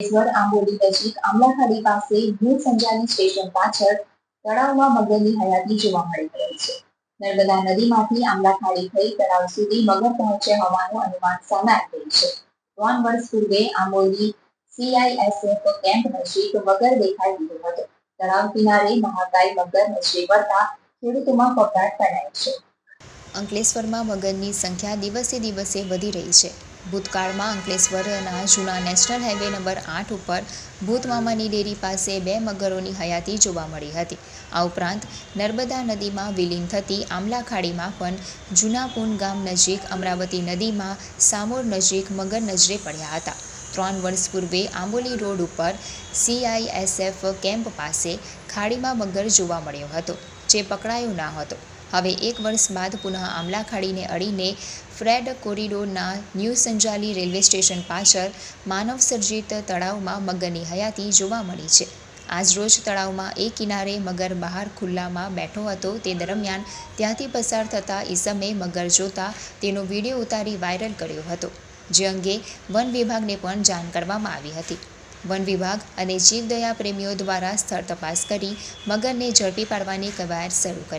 અંકલેશ્વર આંબોલી નજીક, આમલાખાડી પાસે ભૂત સંજાની સ્ટેશન પાછળ તળાવમાં મગરની હયાતી જોવા મળી રહી છે. નર્મદા નદીમાંથી આમલાખાડી થઈ તળાવ સુધી મગર પહોંચ્યા હોવાનું અનુમાન સામે આવી છે. ત્રણ વર્ષ પૂર્વે આંબોલી સીઆઈએસએફ કેમ્પ નજીક મગર દેખાઈ દીધો હતો. તળાવ કિનારે મહાકાય મગર નજરે પડતા ખેડૂતોમાં ફફડાટ ફેલાય છે. અંકલેશ્વરમાં મગરની સંખ્યા દિવસે દિવસે વધી રહી છે. ભૂતકાળમાં અંકલેશ્વરના જૂના નેશનલ હાઈવે નંબર આઠ ઉપર ભૂતમામાની ડેરી પાસે બે મગરોની હયાતી જોવા મળી હતી. આ ઉપરાંત નર્મદા નદીમાં વિલીન થતી આમલા ખાડીમાં પણ જૂનાપુન ગામ નજીક અમરાવતી નદીમાં સામોર નજીક મગર નજરે પડ્યા હતા. ત્રણ વર્ષ પૂર્વે આંબોલી રોડ ઉપર સીઆઈએસએફ કેમ્પ પાસે ખાડીમાં મગર જોવા મળ્યો હતો, જે પકડાયો ના હતો. હવે એક વર્ષ બાદ પુનઃ આમલા ખાડીને અડીને ફ્રેડ કોરિડોરના ન્યૂ સંજાલી રેલવે સ્ટેશન પાછળ માનવસર્જિત તળાવમાં મગરની હયાતી જોવા મળી છે. આજરોજ તળાવમાં એ કિનારે મગર બહાર ખુલ્લામાં બેઠો હતો. તે દરમિયાન ત્યાંથી પસાર થતા ઈસમે મગર જોતા તેનો વીડિયો ઉતારી વાયરલ કર્યો હતો, જે અંગે વન વિભાગને પણ જાણ કરવામાં આવી હતી. વન વિભાગ અને જીવદયા પ્રેમીઓ દ્વારા સ્થળ તપાસ કરી મગરને ઝડપી પાડવાની કવાયત શરૂ કરી.